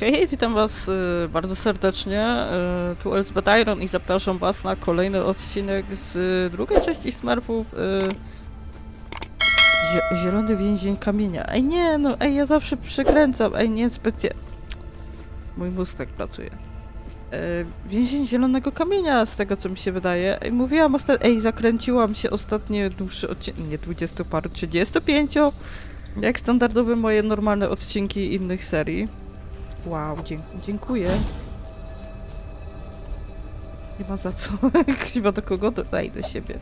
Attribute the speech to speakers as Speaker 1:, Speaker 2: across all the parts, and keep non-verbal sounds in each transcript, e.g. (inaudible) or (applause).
Speaker 1: Hej, witam was y, bardzo serdecznie. Y, tu Elizabeth Iron i zapraszam was na kolejny odcinek z y, drugiej części Smurfów. Zie- zielony więzień kamienia. Ej, nie, no, ej, ja zawsze przykręcam. Ej, nie, specjalnie. Mój mózg tak pracuje. Więzień zielonego kamienia, z tego co mi się wydaje. Ej, mówiłam ostatnio, ej, zakręciłam się ostatnio dłuższy odcinek, nie 20 paru, 35. Jak standardowe moje normalne odcinki innych serii. Wow, dziękuję. Nie ma za co. (laughs) Chyba do kogo. Daj do siebie.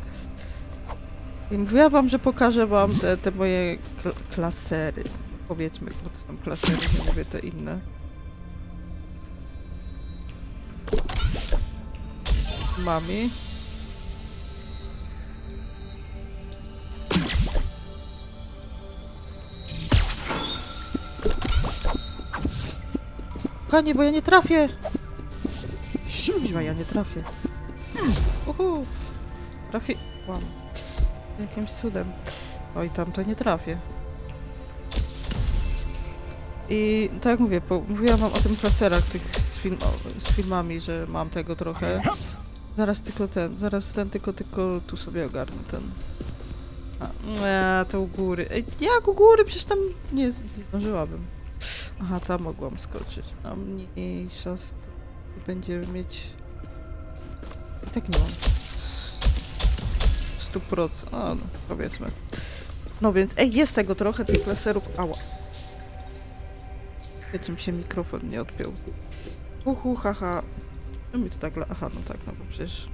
Speaker 1: I mówiłam wam, że pokażę wam te, te moje kl klasery. Powiedzmy, bo to są klasery, nie mówię te inne. Mami. Panie, bo ja nie trafię! Siódma, ja nie trafię. Uhu! Trafiłam. Jakimś cudem. Oj, tam to nie trafię. I tak jak mówię, mówiłam wam o tym klaserach tych z, film, z filmami, że mam tego trochę. Zaraz tylko ten, zaraz ten, tylko, tylko tu sobie ogarnę ten. A, nie, to u góry. Ej, jak u góry? Przecież tam nie, nie zdążyłabym. Aha, tam mogłam skoczyć. A mniejsza z będziemy mieć... I tak nie mam. 100%. A, no, powiedzmy. No więc, ej, jest tego trochę, tych laserów. Ała. Czym się mikrofon nie odpiął. Uhu, haha. No mi to tak... Aha, no tak, no bo przecież...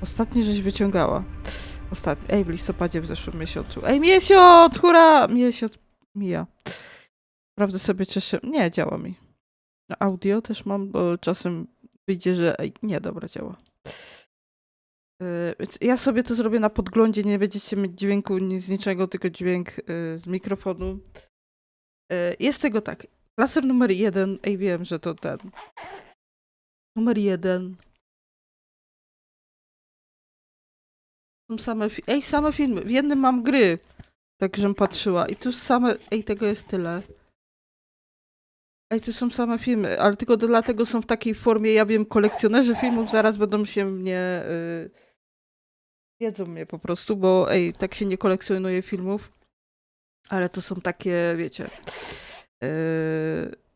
Speaker 1: Ostatni żeś wyciągała. Ostatni. Ej, w listopadzie w zeszłym miesiącu. Ej, miesiąc! Hurra! Miesiąc mija. Sprawdzę sobie, czy się... Nie, działa mi. Audio też mam, bo czasem wyjdzie, że... Ej, nie, dobra, działa. Yy, Więc ja sobie to zrobię na podglądzie, nie będziecie mieć dźwięku ni z niczego, tylko dźwięk yy, z mikrofonu. Yy, Jest tego tak. Laser numer jeden. Ej, wiem, że to ten. Numer jeden. Są same... Ej, same filmy. W jednym mam gry. Tak, żem patrzyła. I tu same... Ej, tego jest tyle. Ej, tu są same filmy, ale tylko dlatego są w takiej formie, ja wiem, kolekcjonerzy filmów zaraz będą się mnie... Yy, jedzą mnie po prostu, bo ej, tak się nie kolekcjonuje filmów. Ale to są takie, wiecie... Yy,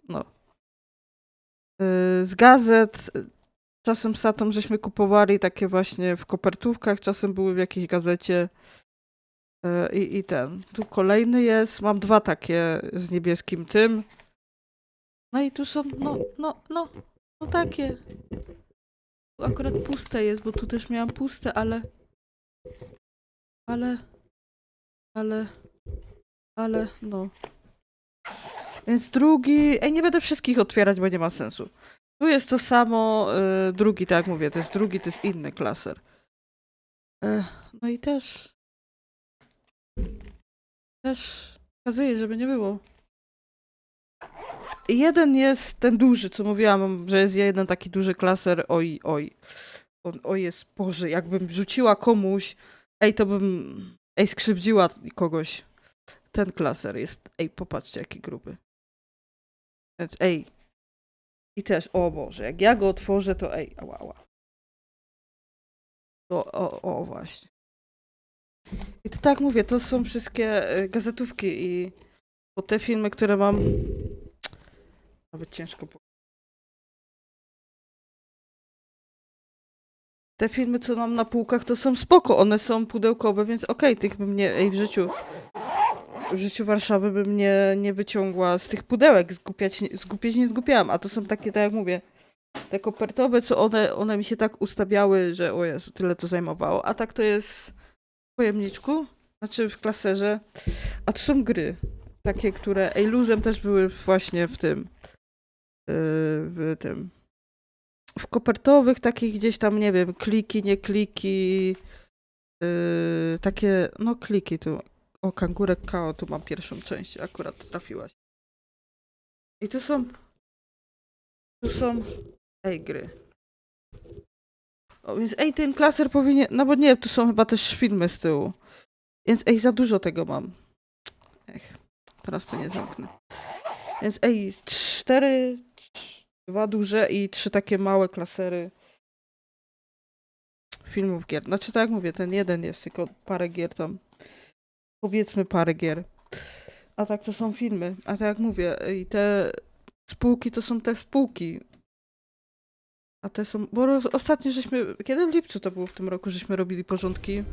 Speaker 1: no. Yy, z gazet... Czasem Satom żeśmy kupowali takie właśnie w kopertówkach, czasem były w jakiejś gazecie. Yy, I, I ten. Tu kolejny jest. Mam dwa takie z niebieskim tym. No i tu są, no, no, no, no takie. Tu akurat puste jest, bo tu też miałam puste, ale... Ale... Ale... Ale, no. Więc drugi... Ej, nie będę wszystkich otwierać, bo nie ma sensu. Tu jest to samo, y, drugi, tak jak mówię, to jest drugi, to jest inny klaser. E, no i też... Też pokazuję, żeby nie było. Jeden jest ten duży, co mówiłam, że jest jeden taki duży klaser, oj, oj. On, oj jest, Boże, jakbym rzuciła komuś, ej, to bym, ej, skrzywdziła kogoś. Ten klaser jest, ej, popatrzcie, jaki gruby. Więc, ej. I też, o Boże, jak ja go otworzę, to ej, ała, ała. To, o, o, właśnie. I to tak mówię, to są wszystkie y, gazetówki i bo te filmy, które mam, nawet ciężko. Te filmy, co mam na półkach, to są spoko, one są pudełkowe, więc okej, tych bym nie, ej, w życiu, w życiu Warszawy bym nie, nie wyciągła z tych pudełek, zgupiać, zgupieć nie zgupiałam, a to są takie, tak jak mówię, te kopertowe, co one, one mi się tak ustawiały, że o Jezu, tyle to zajmowało, a tak to jest w pojemniczku, znaczy w klaserze, a to są gry, takie, które, ej, luzem też były właśnie w tym, w tym. W kopertowych takich gdzieś tam, nie wiem, kliki, nie kliki. Yy, takie, no kliki tu. O, kangurek Kao, tu mam pierwszą część, akurat trafiłaś. I tu są. Tu są. Ej, gry. O, więc ej, ten klaser powinien. No bo nie, tu są chyba też filmy z tyłu. Więc ej, za dużo tego mam. Ech, teraz to nie zamknę. Więc ej, cztery, dwa duże i trzy takie małe klasery filmów gier. Znaczy tak jak mówię, ten jeden jest tylko parę gier tam. Powiedzmy parę gier. A tak to są filmy. A tak jak mówię, i te spółki to są te spółki. A te są. Bo roz, ostatnio żeśmy. Kiedy w lipcu to było w tym roku, żeśmy robili porządki.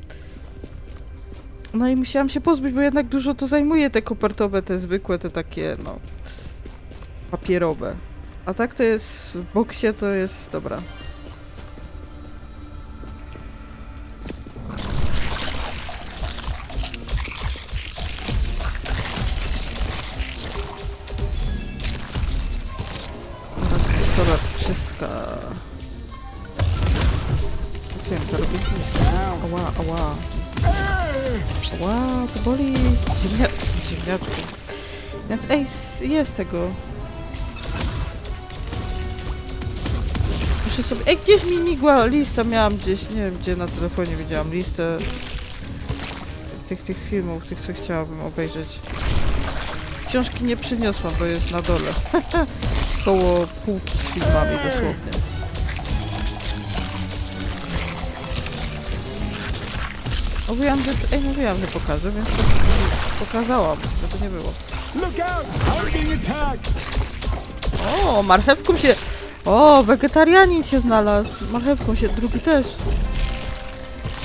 Speaker 1: No i musiałam się pozbyć, bo jednak dużo to zajmuje te kopertowe, te zwykłe, te takie, no. papierowe. A tak to jest w boksie, to jest. Dobra. Teraz pistolet, czystka. Ja to robić? Ała, ała. Ała, to boli. Ziemnia... Ziemniaczku. Więc ej, jest tego. Muszę sobie... Ej, gdzieś mi migła lista, miałam gdzieś, nie wiem gdzie, na telefonie widziałam listę tych, tych filmów, tych co chciałabym obejrzeć. Książki nie przyniosłam, bo jest na dole. (laughs) Koło półki z filmami dosłownie. Mówiłam, że... Ej, mówiłam, że pokażę, więc to pokazałam, żeby nie było. O, marchewką się... O, wegetarianin się znalazł. Marchewką się, drugi też.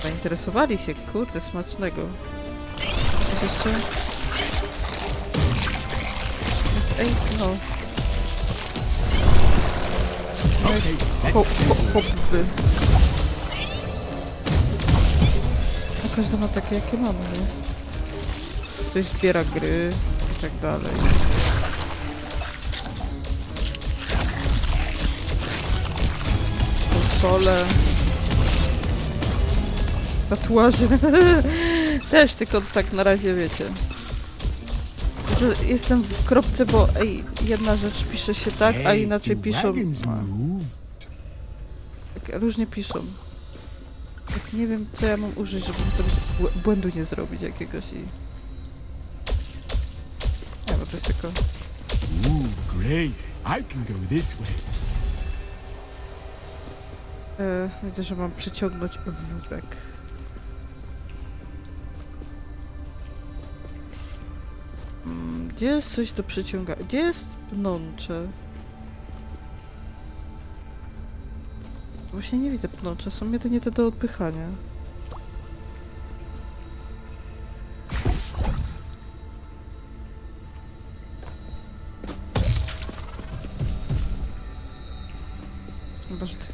Speaker 1: Zainteresowali się, kurde, smacznego. Coś jeszcze? Ej, no.
Speaker 2: Okay,
Speaker 1: Ho,
Speaker 2: let's
Speaker 1: ho, hopby. No każdy ma takie, jakie mamy? Ktoś zbiera gry i tak dalej. Konsole. Tatuaże. (laughs) Też, tylko tak na razie wiecie. Że Jestem w kropce, bo ej, jedna rzecz pisze się tak, a inaczej piszą. Tak różnie piszą. Tak nie wiem, co ja mam użyć, żeby sobie bł- błędu nie zrobić jakiegoś i... Nie, bo to jest tylko...
Speaker 2: Ooh, great. I can go this way.
Speaker 1: E, widzę, że mam przyciągnąć wózek. Mm, Gdzie jest coś do przyciągania? Gdzie jest pnącze? Właśnie nie widzę pnącza, są jedynie te do odpychania.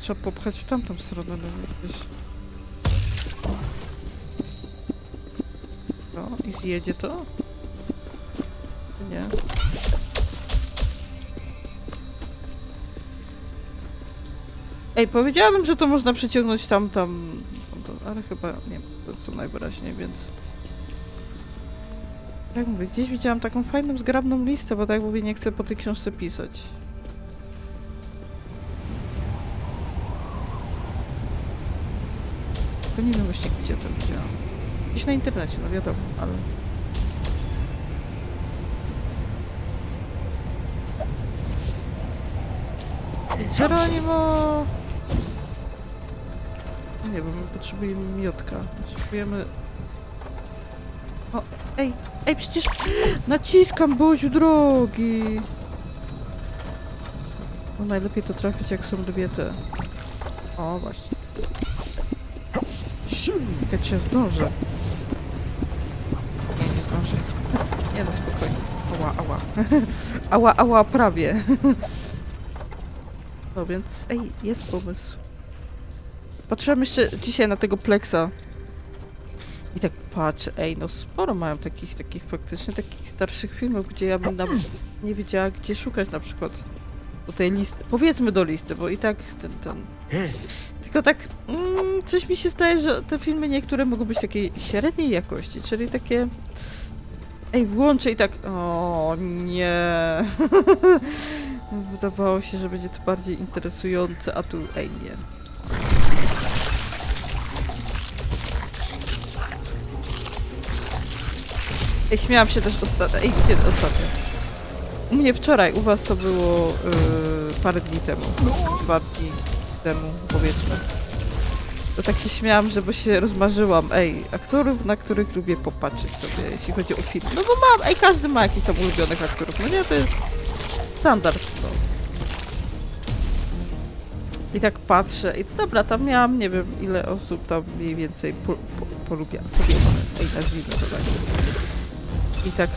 Speaker 1: Trzeba popchać w tamtą stronę, gdzieś. No i zjedzie to? Nie. Ej, powiedziałabym, że to można przyciągnąć tam, tam, tam ale chyba nie, to są najwyraźniej, więc... Jak mówię, gdzieś widziałam taką fajną, zgrabną listę, bo tak jak mówię, nie chcę po tej książce pisać. To nie wiem właśnie gdzie to widziałam. Gdzieś na internecie, no wiadomo, ale... Geronimo! No Nie, bo my potrzebujemy miotka. Potrzebujemy... O, ej, ej, przecież naciskam, Boziu drogi! No najlepiej to trafić, jak są dwie te... O, właśnie. Jak się zdążę. Nie, nie zdążę. Nie no, spokojnie. Ała, ała. (laughs) ała, ała, prawie. (laughs) no więc, ej, jest pomysł. Patrzyłam jeszcze dzisiaj na tego Plexa. I tak patrzę, ej, no sporo mają takich, takich faktycznie takich starszych filmów, gdzie ja bym nie wiedziała, gdzie szukać na przykład do tej listy. Powiedzmy do listy, bo i tak ten, ten tylko tak, mm, coś mi się zdaje, że te filmy niektóre mogą być takiej średniej jakości, czyli takie... Ej, włączę i tak... O nie. (laughs) Wydawało się, że będzie to bardziej interesujące, a tu... Ej, nie. Ej, śmiałam się też ostatnio. Ej, kiedy ostatnio? U mnie wczoraj, u was to było yy, parę dni temu. Dwa dni temu, powiedzmy. To tak się śmiałam, że bo się rozmarzyłam. Ej, aktorów, na których lubię popatrzeć sobie, jeśli chodzi o film. No bo mam, ej, każdy ma jakiś tam ulubionych aktorów. No nie, to jest standard, no. I tak patrzę i dobra, tam miałam, nie wiem, ile osób tam mniej więcej po, po, polubia, polubione. Ej, nazwijmy to tak. I tak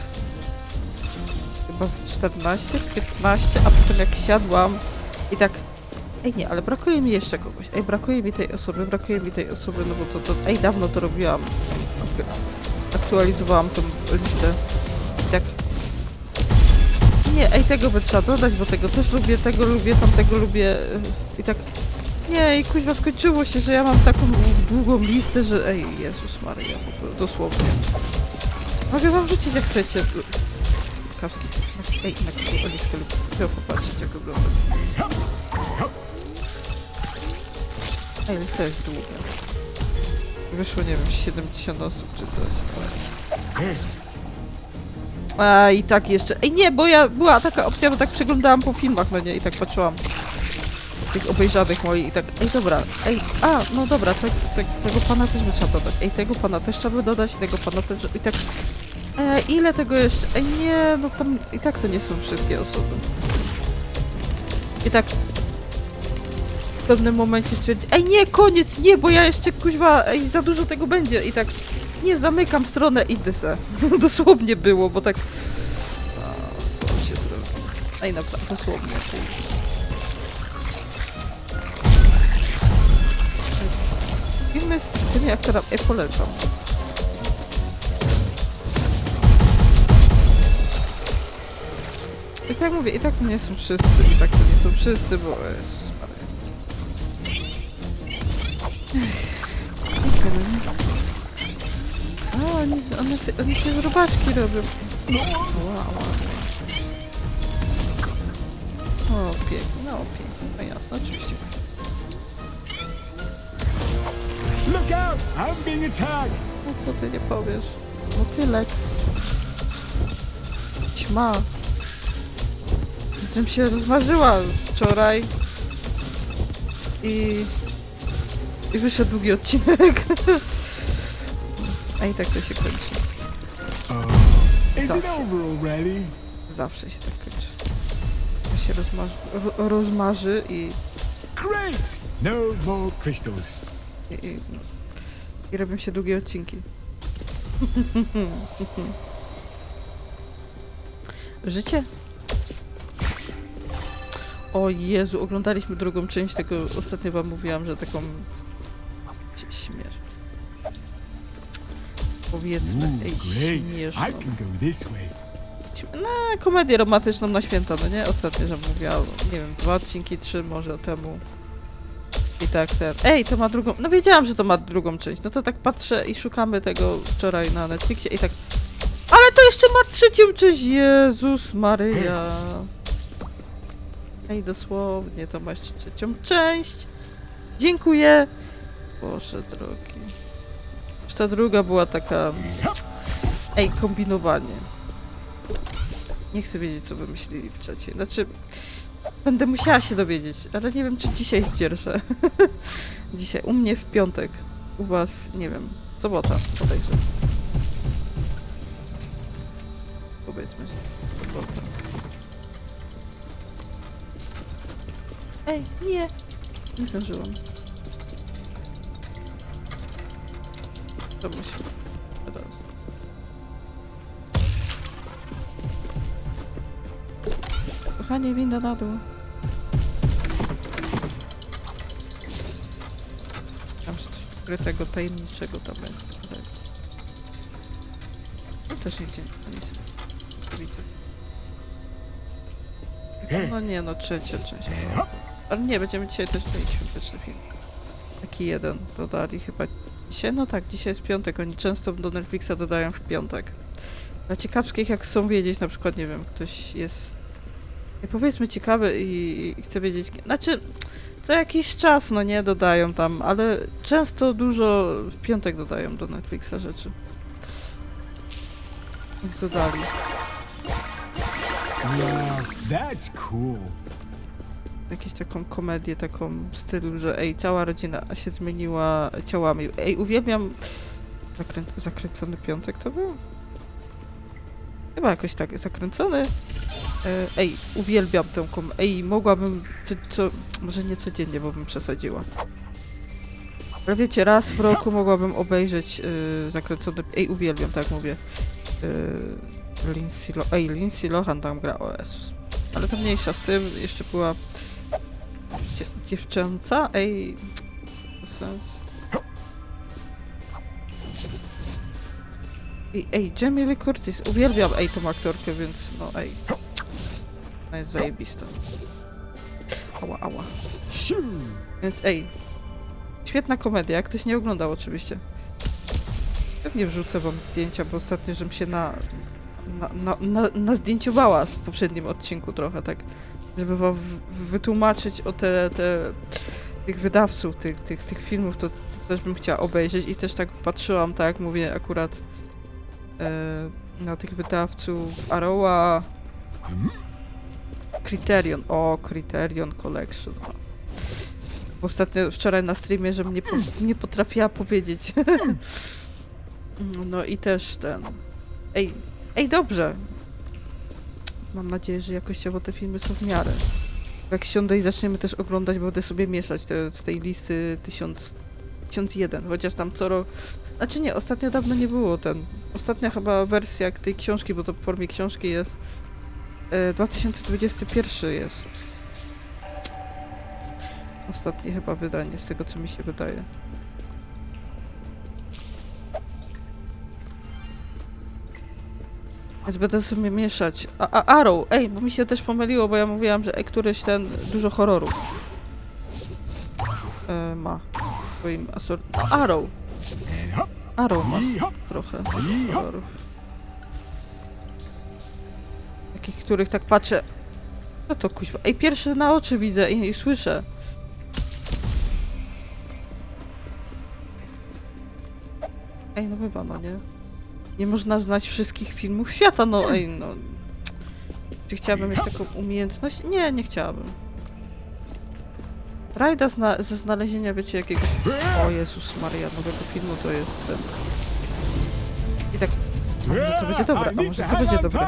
Speaker 1: chyba z 14, z 15, a potem jak siadłam i tak Ej nie, ale brakuje mi jeszcze kogoś. Ej, brakuje mi tej osoby, brakuje mi tej osoby, no bo to, to ej, dawno to robiłam. Aktualizowałam tą listę. I tak nie, ej, tego by trzeba dodać, bo tego też lubię, tego lubię, tamtego lubię. I tak nie, i kuźwa skończyło się, że ja mam taką długą listę, że ej, Jezus Maria, dosłownie. Mogę wam rzucić jak chcecie. Kawski. Ej, na kogo oliwkę lub chcę popatrzeć jak wygląda. Ale to jest długie. Wyszło, nie wiem, 70 osób czy coś. A i tak jeszcze. Ej, nie, bo ja była taka opcja, bo tak przeglądałam po filmach, no nie, i tak patrzyłam. Tych obejrzanych moich i tak, ej dobra, ej, a, no dobra, tak, tak, tego pana też by trzeba dodać. Ej, tego pana też trzeba by dodać, i tego pana też, i tak. E, ile tego jeszcze? Ej, nie, no tam i tak to nie są wszystkie osoby. I tak pewnym momencie stwierdzi, ej nie, koniec, nie, bo ja jeszcze kuźwa, ej, za dużo tego będzie i tak, nie, zamykam stronę, idę se. (laughs) dosłownie było, bo tak... A, to się. Ej, naprawdę, dosłownie. Filmy z tymi aktorami, ej, polecam. I tak mówię, i tak nie są wszyscy, i tak to nie są wszyscy, bo Jezus Nie? A, oni, one, się- oni się z robaczki robią. Wow. O, pięknie, no pięknie, no jasne, oczywiście.
Speaker 2: Look out! I'm being attacked!
Speaker 1: No co ty nie powiesz? Motylek. Ćma. Z czym się rozmarzyła wczoraj. I... I wyszedł długi odcinek. A i tak to się kończy. Zawsze. Zawsze się tak kończy. To się rozmarzy, ro, rozmarzy i,
Speaker 2: Great! No more crystals.
Speaker 1: i, i, i robią się długie odcinki. (laughs) Życie? O Jezu, oglądaliśmy drugą część tego, ostatnio wam mówiłam, że taką Powiedzmy, ej,
Speaker 2: great.
Speaker 1: śmieszną.
Speaker 2: I can go this way.
Speaker 1: No, komedię romantyczną na święta, no nie? Ostatnio, że mówiłam, nie wiem, dwa odcinki, trzy może temu. I tak ten. Ej, to ma drugą. No wiedziałam, że to ma drugą część. No to tak patrzę i szukamy tego wczoraj na Netflixie i tak. Ale to jeszcze ma trzecią część! Jezus Maryja. Ej, dosłownie, to ma jeszcze trzecią część. Dziękuję. Boże drogi. Już ta druga była taka. Ej, kombinowanie. Nie chcę wiedzieć, co wymyślili w czacie. Znaczy, będę musiała się dowiedzieć, ale nie wiem, czy dzisiaj zdzierżę. (laughs) dzisiaj, u mnie w piątek, u was, nie wiem, sobota, podejrzewam. Powiedzmy, że sobota. Ej, nie! Nie zdążyłam. To musi... Teraz. Kochanie, winda na dół. Tam coś ukrytego, tajemniczego tam jest. No też. Nie widzę. No nie, no trzecia część. Ale nie, będziemy dzisiaj też mieć świąteczny film. Taki jeden dodali chyba dzisiaj. No tak, dzisiaj jest piątek. Oni często do Netflixa dodają w piątek. Dla ciekawskich, jak chcą wiedzieć, na przykład, nie wiem, ktoś jest powiedzmy ciekawy i, i chcę wiedzieć, znaczy co jakiś czas, no nie, dodają tam, ale często dużo w piątek dodają do Netflixa rzeczy. Więc dodali.
Speaker 2: Wow, that's cool.
Speaker 1: Jakąś taką komedię, taką w stylu, że ej, cała rodzina się zmieniła ciałami. Ej, uwielbiam zakrę... zakręcony piątek to był? Chyba jakoś tak, zakręcony. E, Ej, uwielbiam tę kom... Ej, mogłabym, co, co, może nie codziennie, bo bym przesadziła. Ale wiecie, raz w roku mogłabym obejrzeć y, zakręcony... Ej, uwielbiam, tak mówię. Y, Lindsay Lo... Ej, Lindsay Lohan tam gra, o Jezus. Ale to mniejsza z tym, jeszcze była dzie dziewczęca? Ej, sens. Ej, ej, Jamie Lee Curtis, uwielbiam ej tą aktorkę, więc no ej. Ona jest zajebista. Ała, ała. Więc ej, świetna komedia, jak ktoś nie oglądał oczywiście. Pewnie wrzucę wam zdjęcia, bo ostatnio żem się na, na, na, na, na zdjęciowała w poprzednim odcinku trochę, tak. Żeby wam wytłumaczyć o te, te tych wydawców, tych, tych, tych filmów, to, to też bym chciała obejrzeć i też tak patrzyłam, tak, mówię akurat e, na tych wydawców Arrowa,
Speaker 2: Hmm?
Speaker 1: Criterion, o, Criterion Collection. Ostatnio, wczoraj na streamie, że mnie po, nie potrafiła powiedzieć. (laughs) no i też ten. Ej, ej, dobrze. Mam nadzieję, że jakościowo te filmy są w miarę. Jak siądę i zaczniemy też oglądać, będę sobie mieszać te, z tej listy 1000, 1001, chociaż tam co rok... Znaczy nie, ostatnio dawno nie było ten. Ostatnia chyba wersja tej książki, bo to w formie książki jest E, 2021 jest. Ostatnie chyba wydanie, z tego co mi się wydaje. Więc będę sobie mieszać. A, a Arrow, ej, bo mi się też pomyliło, bo ja mówiłam, że e, któryś ten dużo horrorów e, ma swoim asort... A, Arrow, Arrow ma trochę horrorów. Takich, których tak patrzę. No to kuźwa. Ej, pierwszy na oczy widzę i, i słyszę. Ej, no chyba, no nie? Nie można znać wszystkich filmów świata, no ej, no. Czy chciałabym mieć taką umiejętność? Nie, nie chciałabym. Rajda zna ze znalezienia, wiecie, jakiegoś... O Jezus Maria, nowego filmu to jest ten... I tak... A może to będzie dobre, a może
Speaker 2: to
Speaker 1: będzie dobre.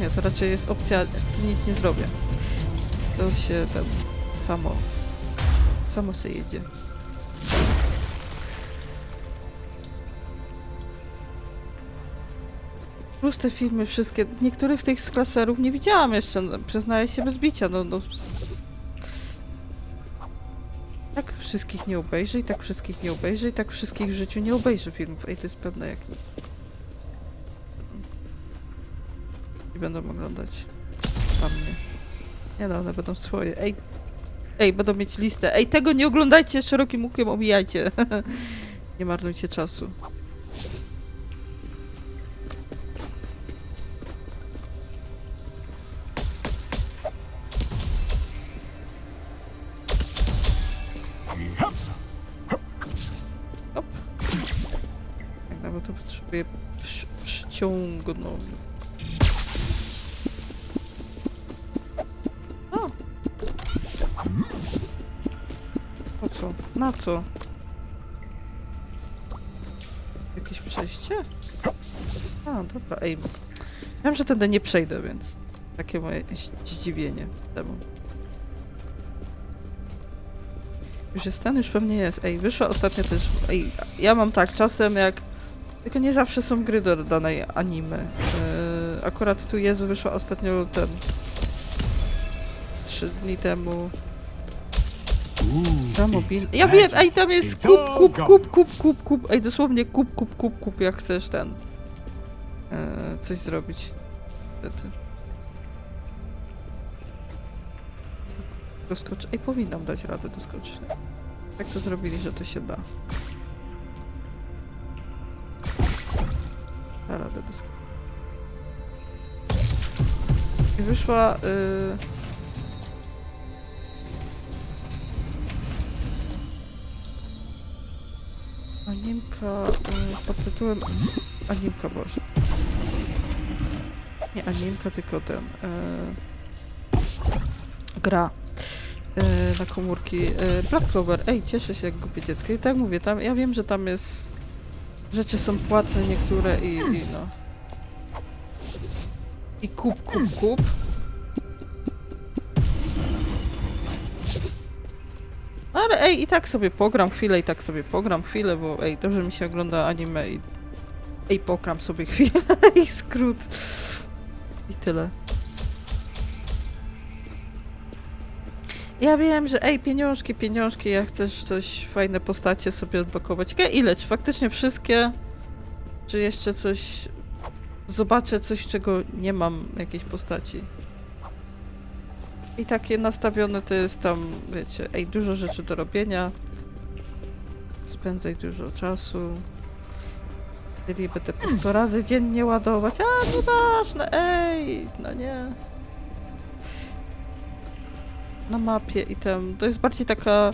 Speaker 1: Nie, to raczej jest opcja, nic nie zrobię. To się ten samo, samo się jedzie. Plus te filmy wszystkie, niektórych z tych z klaserów nie widziałam jeszcze, no, przyznaję się bez bicia, no, no. Tak wszystkich nie obejrzy i tak wszystkich nie obejrzy i tak wszystkich w życiu nie obejrzy filmów. Ej, to jest pewne jak nic. I będą oglądać mnie. Nie no, one będą swoje. Ej, ej, będą mieć listę. Ej, tego nie oglądajcie szerokim łukiem, omijajcie. (laughs) nie marnujcie czasu. Nawet to potrzebuję przy- przyciągnąć. O! Po co? Na co? Jakieś przejście? A, dobra, ej. Wiem, że tędy nie przejdę, więc takie moje zd- zdziwienie temu. Już jest ten, już pewnie jest. Ej, wyszła ostatnio też. Ej, ja mam tak, czasem jak. Tylko nie zawsze są gry do danej anime. Yy, akurat tu Jezu wyszła ostatnio ten. Trzy dni temu.
Speaker 2: Ooh,
Speaker 1: Za
Speaker 2: it's
Speaker 1: mobil. Ja wiem, ej, tam jest kup, kup, kup, kup, kup, kup. Ej, dosłownie kup, kup, kup, kup, jak chcesz ten. Yy, coś zrobić. Niestety. Doskoczy. Ej, powinnam dać radę doskoczyć. Jak to zrobili, że to się da? Da radę. I wyszła... Yy... Animka yy, pod tytułem... Animka Boże. Nie animka, tylko ten. E, gra. E, na komórki. Black Clover. Ej, cieszę się jak głupie dziecko. I tak mówię, tam, ja wiem, że tam jest... Rzeczy są płatne niektóre i, i no. I kup, kup, kup. No Ale ej, i tak sobie pogram chwilę, i tak sobie pogram chwilę, bo ej, dobrze mi się ogląda anime i ej, pogram sobie chwilę (laughs) i skrót. I tyle. Ja wiem, że ej, pieniążki, pieniążki, jak chcesz coś, fajne postacie sobie odblokować. Ciekawe, ile? Czy faktycznie wszystkie? Czy jeszcze coś... Zobaczę coś, czego nie mam, jakiejś postaci. I takie nastawione to jest tam, wiecie, ej, dużo rzeczy do robienia. Spędzaj dużo czasu. Czyli będę po 100 razy dziennie ładować. A, nieważne, ej, no nie. Na mapie i tam, to jest bardziej taka...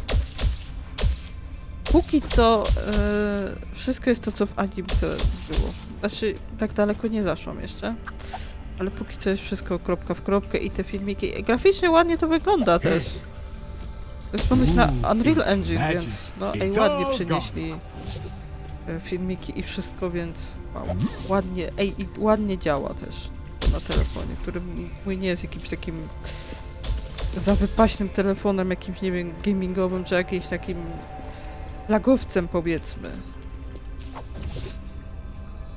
Speaker 1: Póki co, e, wszystko jest to, co w animce było. Znaczy, tak daleko nie zaszłam jeszcze. Ale póki co jest wszystko kropka w kropkę i te filmiki. Graficznie ładnie to wygląda też. To jest ponoć na Unreal Engine, więc no ej,
Speaker 2: It's
Speaker 1: ładnie
Speaker 2: all
Speaker 1: przynieśli e, filmiki i wszystko, więc wow, ładnie, ej, i ładnie działa też na telefonie, który mój nie jest jakimś takim za wypaśnym telefonem, jakimś, nie wiem, gamingowym, czy jakimś takim lagowcem, powiedzmy.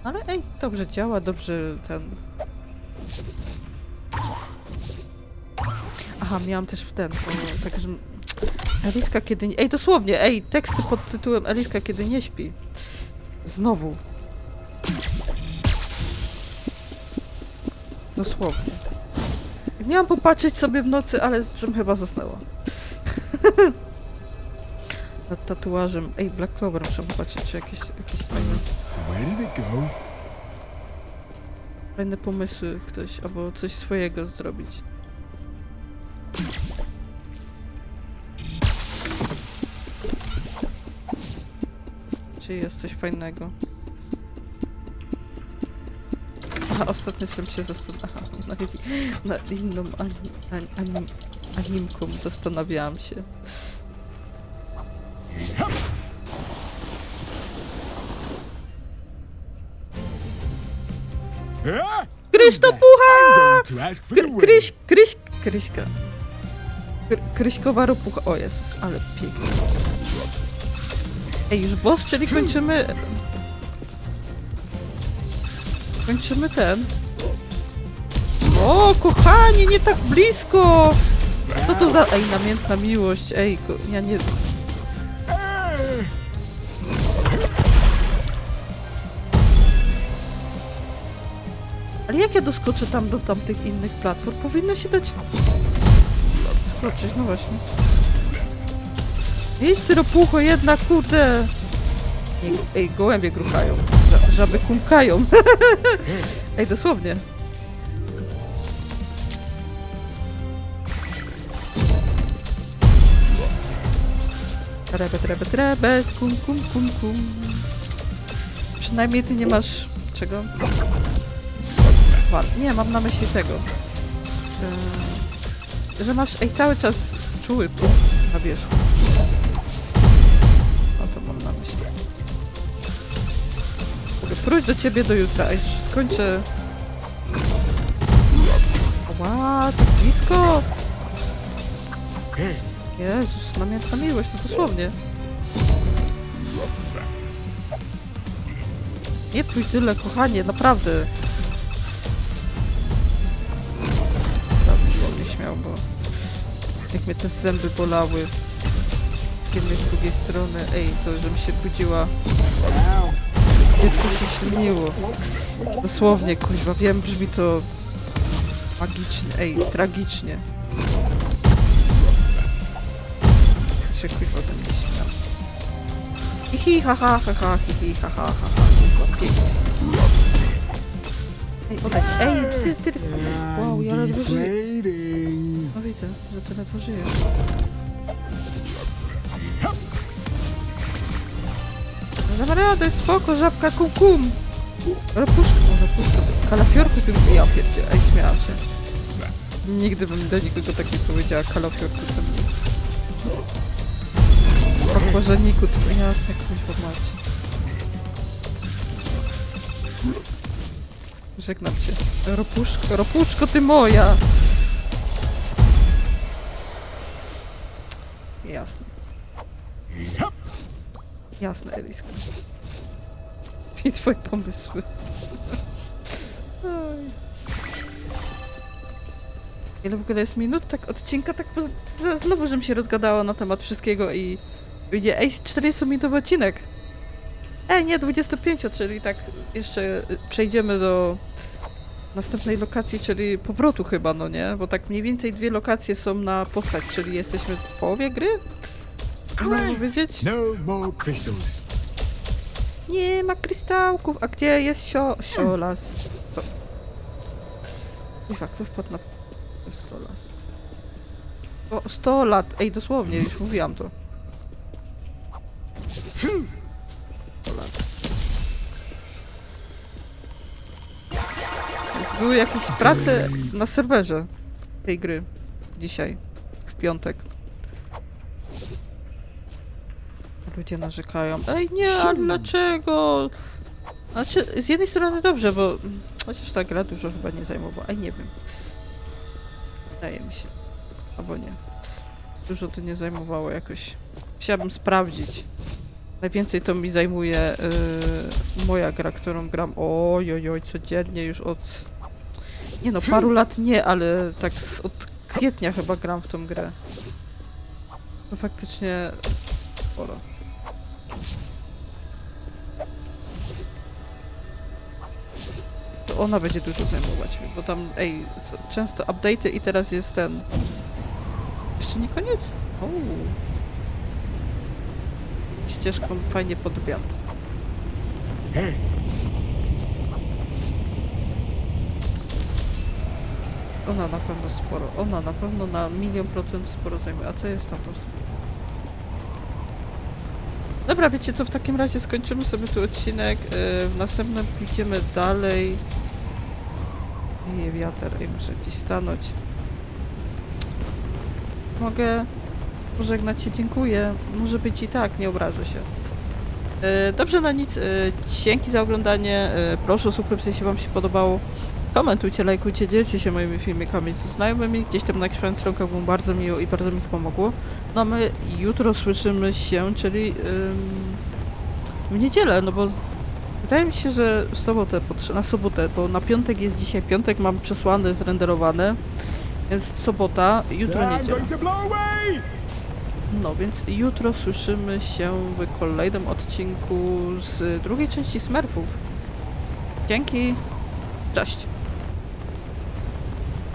Speaker 1: Ale ej, dobrze działa, dobrze ten... Aha, miałam też ten, bo, tak, że... Eliska kiedy nie... Ej, dosłownie, ej, teksty pod tytułem Eliska kiedy nie śpi. Znowu. Dosłownie. Miałam popatrzeć sobie w nocy, ale z czym chyba zasnęła. (laughs) Nad tatuażem. Ej, Black Clover, muszę popatrzeć, czy jakieś, jakieś fajne, fajne pomysły ktoś, albo coś swojego zrobić. Czy jest coś fajnego? Aha, ostatnio się zastanawiałam. Nad inną anim, anim, anim, animką zastanawiałam się.
Speaker 2: Ah!
Speaker 1: Kryś to
Speaker 2: I'm
Speaker 1: pucha!
Speaker 2: going to ask for the
Speaker 1: Kry,
Speaker 2: wedding.
Speaker 1: kryś, kryś, kryśka. Kry, kryśkowa ropucha. O Jezus, ale pięknie. Ej, już boss, czyli kończymy... Kończymy ten. O, kochanie, nie tak blisko! Co to za... Ej, namiętna miłość, ej, ko... ja nie... Ale jak ja doskoczę tam do tamtych innych platform? Powinno się dać... Skoczyć, no właśnie. Idź ty ropucho jednak, kurde! Ej, gołębie gruchają. Ża- Żaby kumkają. (laughs) ej, dosłownie. Rebet, rebet, rebet, kum, kum, kum, kum. Przynajmniej ty nie masz... czego? Nie, mam na myśli tego. Yy, że masz ej, cały czas czuły punkt na wierzchu. O to mam na myśli. Mogę wrócić do ciebie do jutra, a już skończę. Ła, tak blisko! Jezus, namiętna miłość, no dosłownie. Nie pójdź tyle, kochanie, naprawdę. Tam nie śmiał, bo jak mnie te zęby bolały z jednej, z drugiej strony, ej, to żebym się budziła. Dziecko się śliniło. Dosłownie, kuźwa, wiem, brzmi to magicznie, ej, tragicznie. Się kuźwa mnie śmiał. Hihi, ha, ha, ha, ha, hihi, ha, ha, ha, ha, pięknie. Ej, odejdź, ej, ty, ty, wow, ja ledwo żyję. No widzę, że ty ledwo żyjesz. No dam radę, spoko, żabka kum kum. Rapuszka, o, rapuszka, Kalafiorku ty... Ja pierdzie, ej, śmiałam się. Nigdy bym do nikogo tak nie powiedziała, kalafiorku to mnie. O korzeniku, to jasne, kuźwa macie. Żegnam cię. Ropuszko, ropuszko ty moja! Jasne. Jasne, Eliska. I twoje pomysły. Ile w ogóle jest minut? Tak odcinka, tak znowu, żebym się rozgadała na temat wszystkiego i wyjdzie, ej, 40-minutowy odcinek. Ej, nie, 25, czyli tak jeszcze y, przejdziemy do następnej lokacji, czyli powrotu chyba, no nie? Bo tak mniej więcej dwie lokacje są na postać, czyli jesteśmy w połowie gry? Można powiedzieć?
Speaker 2: No more crystals.
Speaker 1: Nie ma krystałków. A gdzie jest sio siolas? To... I fakt, to wpadł na 100 lat. O, 100 lat. Ej, dosłownie, już mówiłam to. Były jakieś prace na serwerze tej gry. Dzisiaj. W piątek. Ludzie narzekają. Ej, nie, ale dlaczego? Znaczy, z jednej strony dobrze, bo chociaż ta gra dużo chyba nie zajmowała. Ej, nie wiem. Wydaje mi się. Albo nie. Dużo to nie zajmowało jakoś. Chciałabym sprawdzić. Najwięcej to mi zajmuje yy, moja gra, którą gram. Oj, oj, codziennie już od. Nie no, paru lat nie, ale tak z, od kwietnia chyba gram w tą grę. To faktycznie sporo. To ona będzie dużo zajmować, bo tam, ej, często update'y i teraz jest ten... Jeszcze nie koniec? Ścieżką fajnie podbiant.
Speaker 2: Hey,
Speaker 1: Ona na pewno sporo, ona na pewno na milion procent sporo zajmuje. A co jest tam to? Dobra, wiecie co, w takim razie skończymy sobie tu odcinek. Yy, w następnym pójdziemy dalej. Wieje wiatr i muszę gdzieś stanąć. Mogę pożegnać się, dziękuję. Może być i tak, nie obrażę się. Yy, dobrze, na nic. Yy, dzięki za oglądanie. Yy, proszę o subskrypcję, jeśli wam się podobało. Komentujcie, lajkujcie, dzielcie się moimi filmikami ze znajomymi, gdzieś tam na swoich stronach, było bardzo miło i bardzo mi to pomogło. No a my jutro słyszymy się, czyli ym, w niedzielę, no bo wydaje mi się, że w sobotę, na sobotę, bo na piątek jest dzisiaj piątek, mam przesłany, zrenderowany, więc sobota, jutro niedziela. No więc jutro słyszymy się w kolejnym odcinku z drugiej części Smurfów. Dzięki, cześć!